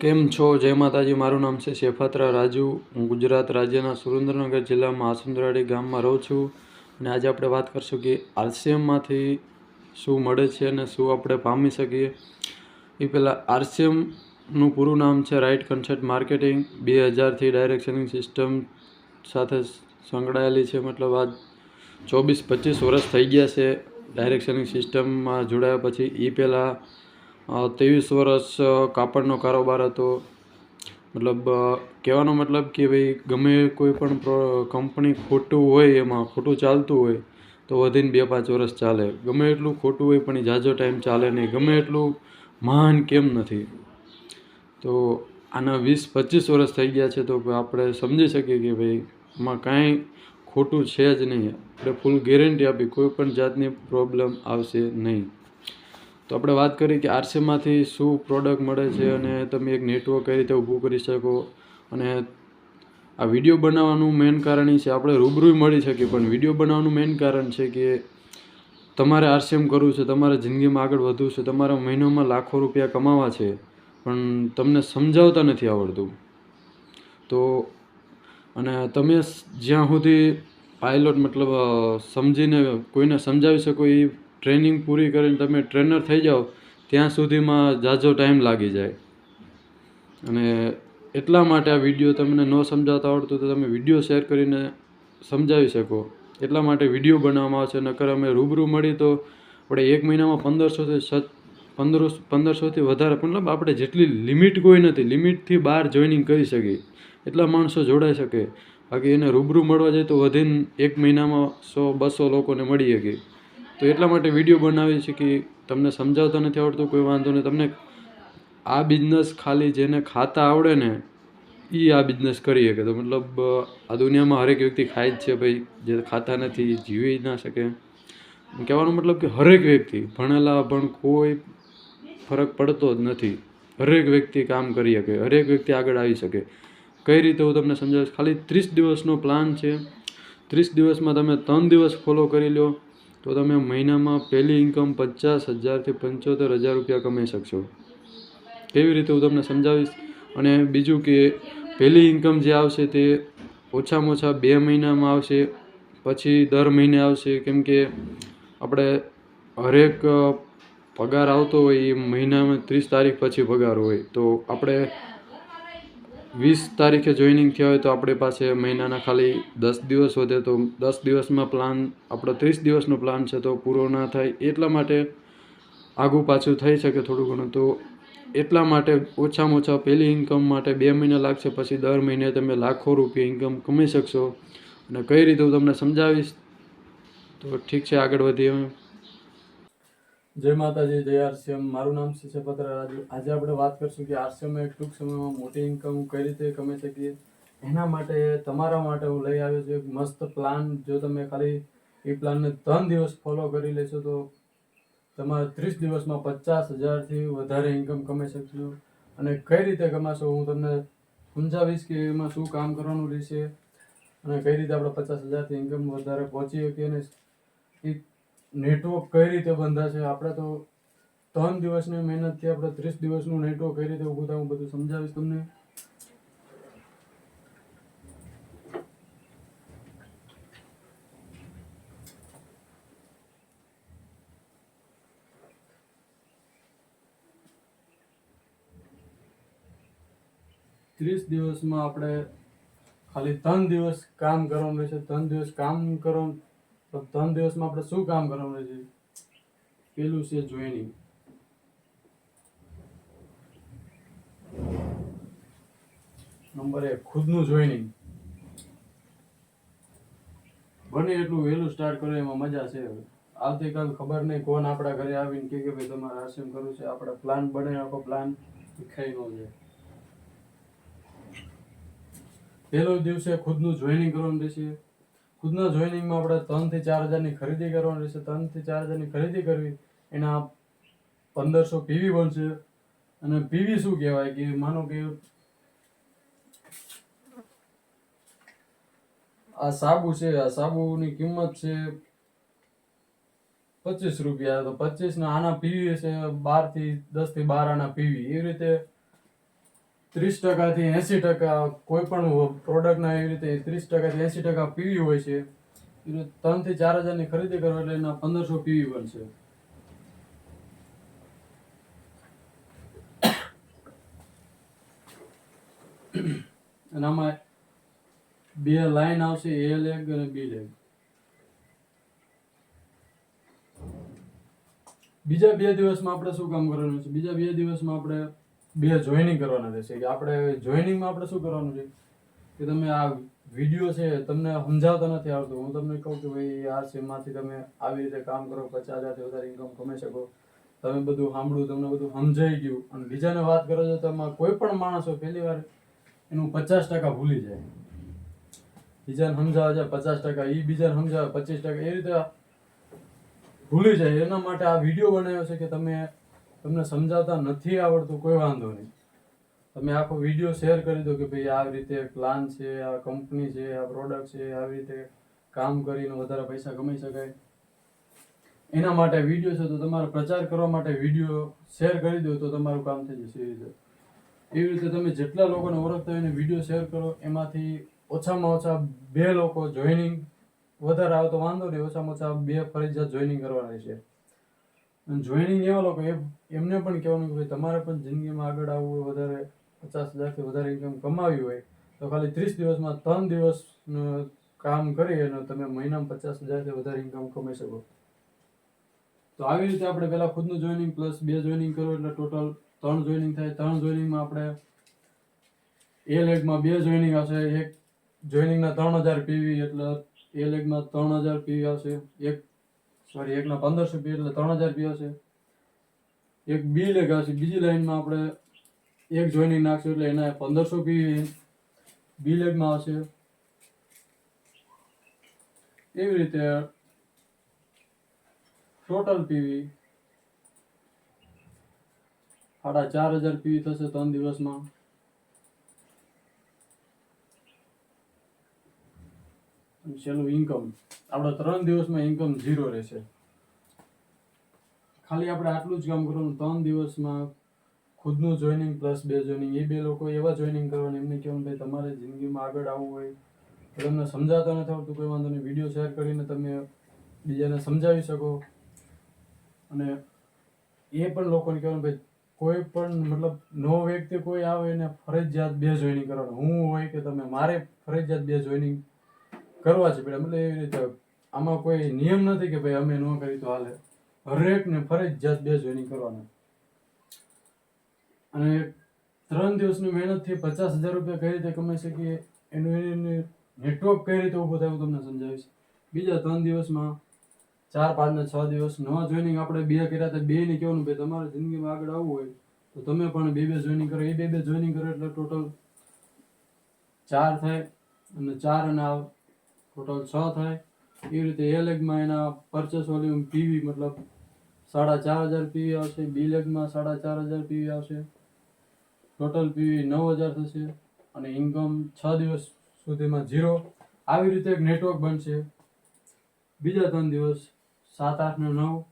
કેમ છો? જય માતાજી, મારું નામ છે શેફાત્રા રાજુ. હું ગુજરાત રાજ્યના સુરેન્દ્રનગર જિલ્લામાં આસુંદરાડી ગામમાં રહું છું અને આજે આપણે વાત કરશું કે આરસીએમમાંથી શું મળે છે અને શું આપણે પામી શકીએ. એ પહેલાં આરસીએમનું પૂરું નામ છે રાઇટ કન્સેપ્ટ માર્કેટિંગ. બે હજારથી ડાયરેક્ટ સિસ્ટમ સાથે સંકળાયેલી છે. મતલબ આ ચોવીસ પચીસ વર્ષ થઈ ગયા છે ડાયરેક્ટ સિસ્ટમમાં જોડાયા પછી એ પહેલાં ત્રેવીસ વર્ષ કાપડનો કારોબાર હતો. મતલબ કહેવાનો મતલબ કે ભાઈ, ગમે કોઈ પણ કંપની ખોટું હોય, એમાં ખોટું ચાલતું હોય, તો વધીને બે પાંચ વર્ષ ચાલે. ગમે એટલું ખોટું હોય, પણ ઝાઝો ટાઈમ ચાલે નહીં. ગમે એટલું મહાન કેમ નથી. તો આના વીસ, પચીસ વર્ષ થઈ ગયા છે, તો આપણે સમજી શકીએ કે ભાઈ એમાં કાંઈ ખોટું છે જ નહીં. આપણે ફૂલ ગેરંટી આપી, કોઈ પણ જાતની પ્રોબ્લેમ આવશે નહીં. તો આપણે વાત કરી કે આરસીમાંથી શું પ્રોડક્ટ મળે છે અને તમે એક નેટવર્ક કઈ રીતે ઊભું કરી શકો અને આ વીડિયો બનાવવાનું મેઇન કારણ એ છે, આપણે રૂબરૂ મળી શકીએ, પણ વીડિયો બનાવવાનું મેઇન કારણ છે કે તમારે આરસીએમ કરવું છે, તમારે જિંદગીમાં આગળ વધવું છે, તમારા મહિનામાં લાખો રૂપિયા કમાવા છે, પણ તમને સમજાવતા નથી આવડતું. તો અને તમે જ્યાં સુધી પાયલોટ મતલબ સમજીને કોઈને સમજાવી શકો એ ટ્રેનિંગ પૂરી કરીને તમે ટ્રેનર થઈ જાઓ, ત્યાં સુધીમાં ઝાઝો ટાઈમ લાગી જાય. અને એટલા માટે આ વીડિયો તમને ન સમજાવતા આવડતું તો તમે વીડિયો શેર કરીને સમજાવી શકો. એટલા માટે વીડિયો બનાવવામાં આવશે, નકર અમે રૂબરૂ મળી તો આપણે એક મહિનામાં પંદરસોથી સત પંદર પંદરસોથી વધારે, મતલબ આપણે જેટલી લિમિટ કોઈ નથી, લિમિટથી બહાર જોઈનિંગ કરી શકીએ. એટલા માણસો જોડાઈ શકે. બાકી એને રૂબરૂ મળવા જાય તો વધીને એક મહિનામાં સો, બસો લોકોને મળી શકે. તો એટલા માટે વીડિયો બનાવી છે કે તમને સમજાવતા નથી આવડતું, કોઈ વાંધો નહીં. તમને આ બિઝનેસ ખાલી જેને ખાતા આવડે ને એ આ બિઝનેસ કરી શકે. તો મતલબ, આ દુનિયામાં હરેક વ્યક્તિ ખાય જ છે ભાઈ, જે ખાતા નથી એ જીવી ના શકે. કહેવાનો મતલબ કે હરેક વ્યક્તિ, ભણેલા પણ કોઈ ફરક પડતો જ નથી. હરેક વ્યક્તિ કામ કરી શકે, હરેક વ્યક્તિ આગળ આવી શકે. કઈ રીતે હું તમને સમજાવીશ? ખાલી ત્રીસ દિવસનો પ્લાન છે. ત્રીસ દિવસમાં તમે ત્રણ દિવસ ફોલો કરી લો. તો તમે મહિનામાં પહેલી ઇન્કમ પચાસ હજારથી પંચોતેર હજાર રૂપિયા કમાઈ શકશો. કેવી રીતે હું તમને સમજાવીશ? અને બીજું કે પહેલી ઇન્કમ જે આવશે તે ઓછામાં ઓછા બે મહિનામાં આવશે, પછી દર મહિને આવશે. કેમ કે આપણે હરેક પગાર આવતો હોય એ મહિનામાં ત્રીસ તારીખ પછી પગાર હોય. તો આપણે વીસ તારીખે જોઈનિંગ થયા હોય તો આપણી પાસે મહિનાના ખાલી દસ દિવસ વધે. તો દસ દિવસમાં પ્લાન આપણો ત્રીસ દિવસનો પ્લાન છે તો પૂરો ના થાય એટલા માટે આગું પાછું થઈ શકે થોડું ઘણું. તો એટલા માટે ઓછામાં ઓછા પહેલી ઇન્કમ માટે બે મહિના લાગશે, પછી દર મહિને તમે લાખો રૂપિયા ઇન્કમ કમાઈ શકશો. અને કઈ રીતે હું તમને સમજાવીશ? તો ઠીક છે, આગળ વધીએ જય માતાજી, જય આરસીએમ. મારું નામ છે શેપત્ર રાજુ. આજે આપણે વાત કરશું કે આરસીએમ એક ટૂંક સમયમાં મોટી ઇન્કમ કઈ રીતે કમાઈ શકીએ? એના માટે, તમારા માટે હું લઈ આવ્યો છું એક મસ્ત પ્લાન જો તમે ખાલી એ પ્લાનને ત્રણ દિવસ ફોલો કરી લેશો તો તમારે ત્રીસ દિવસમાં પચાસ હજારથી વધારે ઇન્કમ કમાઈ શકશો. અને કઈ રીતે કમાશો હું તમને સમજાવીશ કે એમાં શું કામ કરવાનું રહેશે. અને કઈ રીતે આપણે પચાસ હજારથી ઇન્કમ વધારે પહોંચી શકીએ અને એ નેટવર્ક કઈ રીતે બંધાશે? આપણે તો ત્રણ દિવસની મહેનતથી આપણે ત્રીસ દિવસનું નેટવર્ક કઈ રીતે ઊભું થાય, હું બધું સમજાવીશ તમને. ત્રીસ દિવસમાં આપણે ખાલી ત્રણ દિવસ કામ કરવાનું રહેશે. ત્રણ દિવસ કામ કરવાનું તો ત્રણ દિવસમાં આપણે શું કામ કરવાનું છે? પેલું છે જોઈનિંગ. નંબર એક, ખુદનું જોઈનિંગ. બને એટલું વહેલું સ્ટાર્ટ કરો, એમાં મજા છે. આવતીકાલ ખબર નહીં કોણ આપણા ઘરે આવીને કે કે ભાઈ, તમારે આશ્રમ કરવું છે? આપણે પ્લાન બને આખો પ્લાન ખાઈ ન જાય. પહેલો દિવસે ખુદનું જોઈનિંગ કરવાનું રહેશે. ખુદના જોઈનિંગમાં આપણે ત્રણથી ચાર હજારની ખરીદી કરવાની રહેશે, ત્રણથી ચાર હજારની ખરીદી કરવી, એના પંદરસો પીવી બનશે. અને પીવી શું કહેવાય કે માનો કે આ સાબુ છે, આ સાબુની કિંમત છે પચીસ રૂપિયા, તો પચીસ ના આના પીવી છે બારથી દસથી બાર આના પીવી. એ રીતે ત્રીસ ટકાથી એંસી ટકા કોઈ પણ પ્રોડક્ટના એવી રીતે ત્રીસ ટકાથી એંસી ટકા પીવી હોય છે, એ રીતે ત્રણથી ચાર હજારની ખરીદી કરો એટલે એના પંદરસો પીવી બનશે. અને આમાં બે લાઈન આવશે, એ લેગ અને બી લેગ. બીજા બે દિવસમાં આપણે શું કામ કરવાનું છે? બીજા બે દિવસમાં આપણે બે જોઈનિંગ કરવાના રહેશે. કે આપણે જોઈનિંગમાં આપણે શું કરવાનું છે? કે તમે આ વીડિયો છે તમને સમજાવતા નથી આવતું. હું તમને કહું કે ભાઈ, આ સીમમાંથી તમે આવી રીતે કામ કરો, પચાસ હજારથી વધારે ઇન્કમ કમાઈ શકો. તમે બધું સાંભળ્યું, તમને બધું સમજાઈ ગયું. અને બીજાને વાત કરો છો તમે કોઈ પણ માણસો પહેલી વાર એનું પચાસ ટકા ભૂલી જાય. બીજાને સમજાવે છે, પચાસ ટકા. એ બીજાને સમજાવે, પચીસ ટકા. એ રીતે ભૂલી જાય. એના માટે આ વીડિયો બનાવ્યો છે કે તમે તમને સમજાવતા નથી આવડતું, કોઈ વાંધો નહીં. તમે આખો વીડિયો શેર કરી દો કે ભાઈ આવી રીતે પ્લાન છે, આ કંપની છે, આ પ્રોડક્ટ છે આવી રીતે કામ કરીને વધારે પૈસા કમાઈ શકાય. એના માટે વીડિયો છે તો તમારે પ્રચાર કરવા માટે વીડિયો શેર કરી દો તો તમારું કામ થઈ જશે એ રીતે. એવી રીતે તમે જેટલા લોકોને ઓળખતા હોય વીડિયો શેર કરો, એમાંથી ઓછામાં ઓછા બે લોકો જોઈનિંગ વધારે આવે તો વાંધો નહીં, ઓછામાં ઓછા બે ફરજિયાત જોઈનિંગ કરવાના છે. જોઈનિંગ એવા લોકો, એ એમને પણ કહેવાનું કે તમારે પણ જિંદગીમાં આગળ આવવું હોય, વધારે પચાસ હજારથી વધારે ઇન્કમ કમાવી હોય, તો ખાલી ત્રીસ દિવસમાં ત્રણ દિવસ કામ કરી અને તમે મહિનામાં પચાસ હજારથી વધારે ઇન્કમ કમાઈ શકો. તો આવી રીતે આપણે પહેલા ખુદનું જોઈનિંગ પ્લસ બે જોઈનિંગ કરો એટલે ટોટલ ત્રણ જોઈનિંગ થાય. ત્રણ જોઈનિંગમાં આપણે એ લેગમાં બે જોઈનિંગ આવશે, એક જોઈનિંગના ત્રણ હજાર પીવી એટલે એ લેગમાં ત્રણ હજાર પીવી આવશે, એક સોરી એકના પંદરસો પીવી એટલે ત્રણ હજાર પીવી આવશે. એક બી લેગ આવશે બીજી લાઈનમાં આપણે એક જોઈનિંગ નાખશું એટલે એના પંદરસો બી બી લેગમાં આવશે. એવી રીતે ટોટલ પીવી સાડા ચાર હજાર પીવી થશે ત્રણ દિવસમાં. છેલ્લું ઇન્કમ આપણે ત્રણ દિવસમાં ઇન્કમ ઝીરો રહેશે. ખાલી આપણે આટલું જ કામ કરવાનું, ત્રણ દિવસમાં ખુદનું જોઈનિંગ પ્લસ બે જોઈનિંગ એ બે લોકો એવા જોઈનિંગ કરવાનું, એમને કહેવાનું ભાઈ, તમારે જિંદગીમાં આગળ આવવું હોય. તો તમને સમજાતા નથી આવતું કોઈ વાંધો નહીં વીડિયો શેર કરીને તમે બીજાને સમજાવી શકો. અને એ પણ લોકોને કહેવાનું, ભાઈ, કોઈ પણ મતલબ નો વ્યક્તિ કોઈ આવે એને ફરજિયાત બે જોઈનિંગ કરવાનું. હું હોય કે તમે, મારે ફરજિયાત બે જોઈનિંગ કરવા છે. બેટા મતલબ એવી રીતે, આમાં કોઈ નિયમ નથી કે, ભાઈ, અમે ન કરી તો હાલે. હરેકને ફરજિયાત બે જોઈનિંગ કરવાના. અને ત્રણ દિવસની મહેનતથી પચાસ હજાર રૂપિયા કઈ રીતે કમાઈ શકીએ? એનું એનું નેટવર્ક કઈ રીતે ઊભું થાય હું તમને સમજાવીશ. બીજા ત્રણ દિવસમાં, ચાર પાંચ ને છ દિવસ નવા જોઈનિંગ આપણે બે કર્યા તો બે ને કહેવાનું, ભાઈ, તમારે જિંદગીમાં આગળ આવવું હોય તો તમે પણ બે બે જોઈનિંગ કરો. એ બે બે જોઈનિંગ કરો એટલે ટોટલ ચાર થાય અને ચાર અને આ ટોટલ છ થાય. એ રીતે એ લેગમાં એના પરચેસ વોલ્યુમ પીવી મતલબ સાડા ચાર હજાર પીવી આવશે બી લેગમાં સાડા ચાર હજાર પીવી આવશે. ટોટલ પીવી નવ હજાર થશે અને ઇન્કમ છ દિવસ સુધીમાં ઝીરો આવી રીતે એક નેટવર્ક બનશે. બીજા ત્રણ દિવસ સાત, આઠ ને નવ.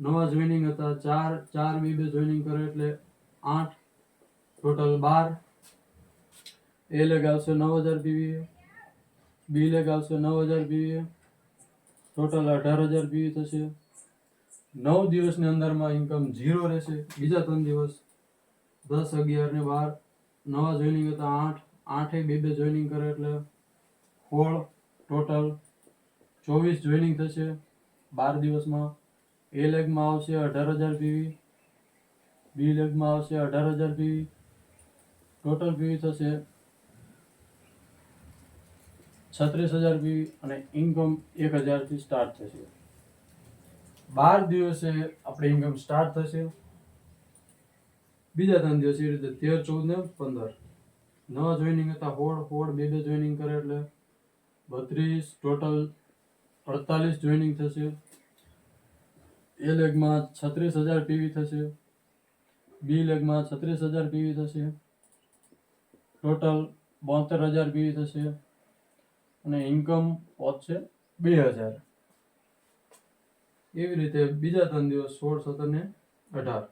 નવા જોઈનિંગ હતા, ચાર ચાર બી બે જોઈનિંગ કરે એટલે આઠ. ટોટલ બાર. એ લેગ આવશે નવ હજાર પીવી. બી લેગ આવશે નવ હજાર પીવી. ટોટલ અઢાર હજાર પીવી થશે. નવ દિવસની અંદરમાં ઇન્કમ ઝીરો રહેશે. બીજા ત્રણ દિવસ દસ, અગિયાર ને બાર, નવા જોઈનિંગ હતા આઠ, આઠે બે બે જોઈનિંગ કરે એટલે સોળ ટોટલ ચોવીસ જોઈનિંગ થશે બાર દિવસમાં. એ લેગમાં આવશે અઢાર હજાર પીવી. બી લેગમાં આવશે અઢાર હજાર પીવી. ટોટલ પીવી થશે છત્રીસ હજાર પીવી અને ઇન્કમ એક હજારથી સ્ટાર્ટ થશે. બાર દિવસે આપણે ઇન્કમ સ્ટાર્ટ થશે. બીજા ત્રણ દિવસ એ રીતે તેર, ચૌદ ને પંદર. નવા જોઈનિંગ હતા, હોળ હોળ, બે બે જોઈનિંગ કરે એટલે બત્રીસ ટોટલ અડતાલીસ જોઈનિંગ થશે. એ લેગમાં છત્રીસ હજાર પીવી થશે. બી લેગમાં છત્રીસ હજાર પીવી થશે. ટોટલ બોતેર હજાર પીવી થશે. અને ઇન્કમ પહોંચશે બે હજાર. એવી રીતે બીજા ત્રણ દિવસ સોળ, સત્તર ને અઢાર.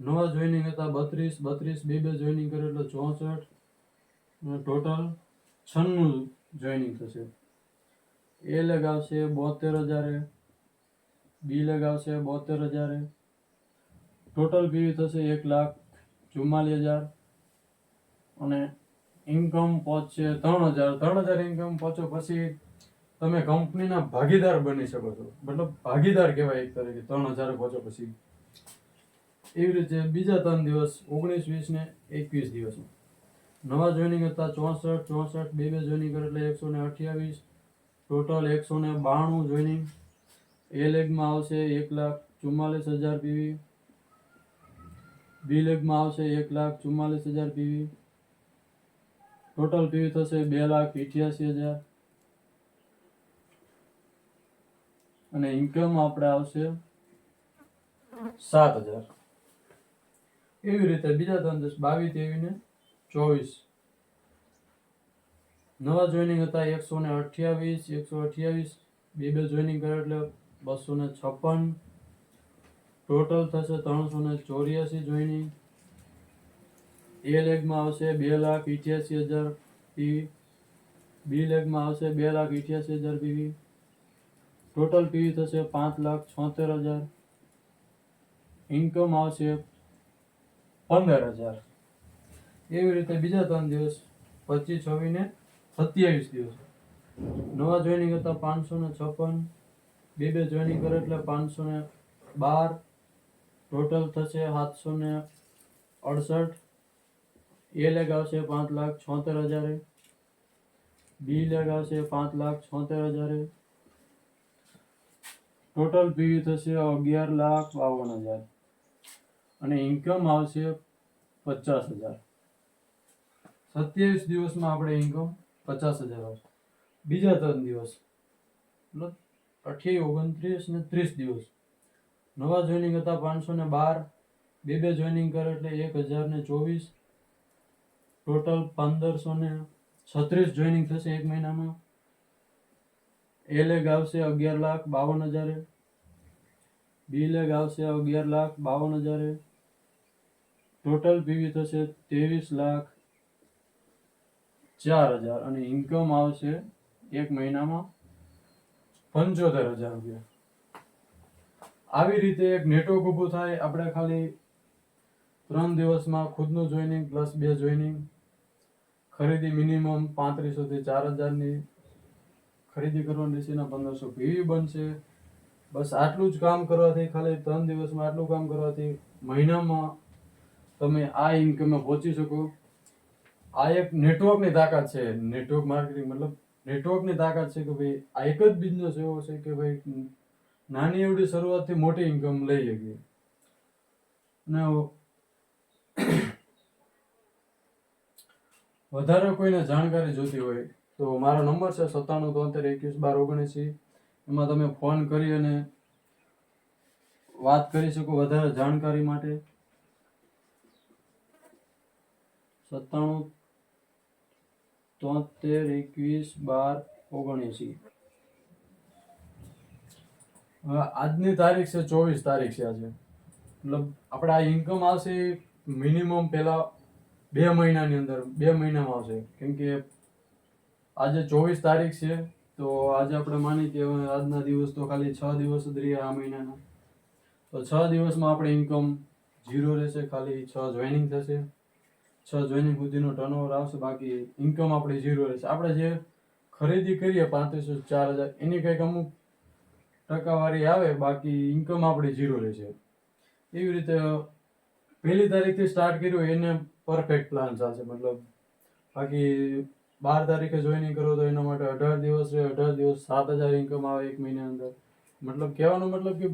નવા જોઈનિંગ હતા બત્રીસ બત્રીસ, બે બે જોઈનિંગ કરે એટલે ચોસઠ. ટોટલ છન્નું જોઈનિંગ થશે. એ લેગ આવશે બોતેર હજારે. બી લેગ આવશે બોતેર હજારે. ટોટલ પીવી થશે એક લાખ ચુમ્માલીસ હજાર. અને ઇન્કમ પહોંચશે ત્રણ હજાર. ત્રણ હજાર ઇન્કમ પહોંચો પછી તમે કંપનીના ભાગીદાર બની શકો છો. મતલબ ભાગીદાર કહેવાય એક તરીકે, ત્રણ હજાર પહોંચો પછી. એવી રીતે બીજા ત્રણ દિવસ, ઓગણીસ, વીસ ને એકવીસ દિવસ નવા જોઈનિંગ હતા ચોસઠ ચોસઠ, બે બે જોઈનિંગ એટલે એકસો ને અઠ્યાવીસ. ટોટલ એકસો ને બાણું જોઈનિંગ એ લેગમાં આવશે એક લાખ ચુમ્માલીસ હજાર પીવી. બી લેગમાં આવશે એક લાખ ચુમ્માલીસ હજાર પીવી. ટોટલ પીવી થશે બે લાખ અઠ્યાસી હજાર. અને ઇન્કમ આપણે આવશે સાત હજાર. એવી રીતે બીજા ત્રણ દસ બાવીસ, ત્રેવીસ ને ચોવીસ. નવા જોઈનિંગ હતા એકસો ને અઠ્યાવીસ, એકસો અઠ્યાવીસ. બે બે જોઈનિંગ કરે એટલે બસો ને છપ્પન. ટોટલ થશે ત્રણસો ને ચોર્યાસી જોઈનિંગ એ લેગમાં આવશે બે લાખ ઇઠ્યાસી હજાર પીવી. બી લેગમાં આવશે બે લાખ ઇઠ્યાસી હજાર પીવી. ટોટલ પીવી થશે પાંચ લાખ છોતેર હજાર. ઇન્કમ આવશે પંદર હજાર. એવી રીતે બીજા ત્રણ દિવસ, પચીસ, છવ્વીસ ને સત્યાવીસ દિવસ. નવા જોઈનિંગ હતા પાંચસો ને છપ્પન. બે બે જોઈનિંગ કરે એટલે પાંચસો ને બાર. ટોટલ થશે સાતસો ને અડસઠ. એ લેગ આવશે પાંચ લાખ છોતેર હજારે. બી લેગ આવશે પાંચ લાખ છોતેર હજારે. ટોટલ પીવી થશે અગિયાર લાખ બાવન હજાર. અને ઇન્કમ આવશે પચાસ હજાર. સત્યાવીસ દિવસમાં આપણે ઇન્કમ પચાસ હજાર આવશે. બીજા ત્રણ દિવસ, મતલબ અઠી ઓગણત્રીસ ને ત્રીસ દિવસ. નવા જોઈનિંગ હતા પાંચસો ને બાર, બે બે જોઈનિંગ કરે એટલે એક હજાર ને ચોવીસ. ટોટલ પંદરસો ને છત્રીસ જોઈનિંગ થશે એક મહિનામાં. એ લેગ આવશે અગિયાર લાખ બાવન હજારે. બી લેગ આવશે અગિયાર લાખ બાવન હજારે. ટોટલ પીવી થશે ત્રેવીસ લાખ ચાર હજાર અને ઇન્કમ આવશે એક મહિનામાં પંચોતેર હજાર રૂપિયા. આવી રીતે એક નેટવર્ક ઊભું થાય આપણે ખાલી ત્રણ દિવસમાં ખુદનું જોઈનિંગ પ્લસ બે જોઈનિંગ ખરીદી મિનિમમ પાંત્રીસોથી ચાર હજારની. ખરીદી કરવાની છે એના પંદરસો પીવી બનશે. બસ આટલું જ કામ કરવાથી ખાલી ત્રણ દિવસમાં આટલું કામ કરવાથી મહિનામાં તમે આ ઇન્કમે પહોંચી શકો. આ એક નેટવર્કની તાકાત છે. નેટવર્ક માર્કેટિંગ મતલબ નેટવર્કની તાકાત છે કે ભાઈ આ એક જ બિઝનેસ એવો છે કે ભાઈ નાની એવડી શરૂઆતથી મોટી ઇન્કમ લઈ શકીએ અને વધારે કોઈને જાણકારી જોતી હોય તો મારો નંબર છે સત્તાણું તોતેર એકવીસ બાર, ઓગણસી. એમાં તમે ફોન કરી અને વાત કરી શકો વધારે જાણકારી માટે. સત્તાણું તોતેર એકવીસ બાર ઓગણએંસી આજની તારીખ છે, ચોવીસ તારીખ છે આજે. મતલબ આપણે આ ઇન્કમ આવશે મિનિમમ પહેલાં બે મહિનાની અંદર, બે મહિનામાં આવશે. કેમ કે આજે ચોવીસ તારીખ છે, તો આજે આપણે માની કે આજના દિવસ તો ખાલી છ દિવસ જ રહ્યા આ મહિનાના. તો છ દિવસમાં આપણે ઇન્કમ ઝીરો રહેશે, ખાલી છ જોઈનિંગ થશે. છ જોઈનિંગ સુધીનો ટર્નઓવર આવશે, બાકી ઇન્કમ આપણી ઝીરો રહેશે. આપણે જે ખરીદી કરીએ પાંત્રીસો ચાર હજાર, એની કંઈક અમુક ટકાવારી આવે, બાકી ઇન્કમ આપણી ઝીરો રહેશે. એવી રીતે પહેલી તારીખથી સ્ટાર્ટ કર્યું, એને પરફેક્ટ પ્લાન ચાલશે મતલબ બાકી બાર તારીખે જોઈનિંગ કરો તો એના માટે અઢાર દિવસ રહે અઢાર દિવસ સાત હજાર ઇન્કમ આવે એક મહિના અંદર. મતલબ કહેવાનો મતલબ કે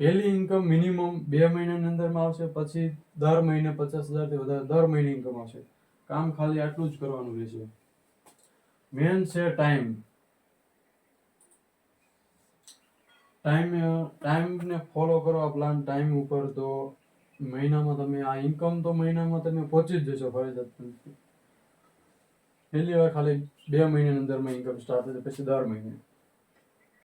પહેલી ઇન્કમ મિનિમમ બે મહિનાની અંદરમાં આવશે, પછી દર મહિને પચાસ હજારથી વધારે દર મહિને ઇન્કમ આવશે. કામ ખાલી આટલું જ કરવાનું રહેશે. મેન છે ટાઈમ ટાઈમ ટાઈમને ફોલો કરો આ પ્લાન ટાઈમ ઉપર તો મહિનામાં તમે આ ઇન્કમ તો મહિનામાં તમે પહોંચી જ જશો ફરજિયાત પહેલી વાર ખાલી બે મહિનાની અંદરમાં ઇન્કમ સ્ટાર્ટ થશે પછી દર મહિને.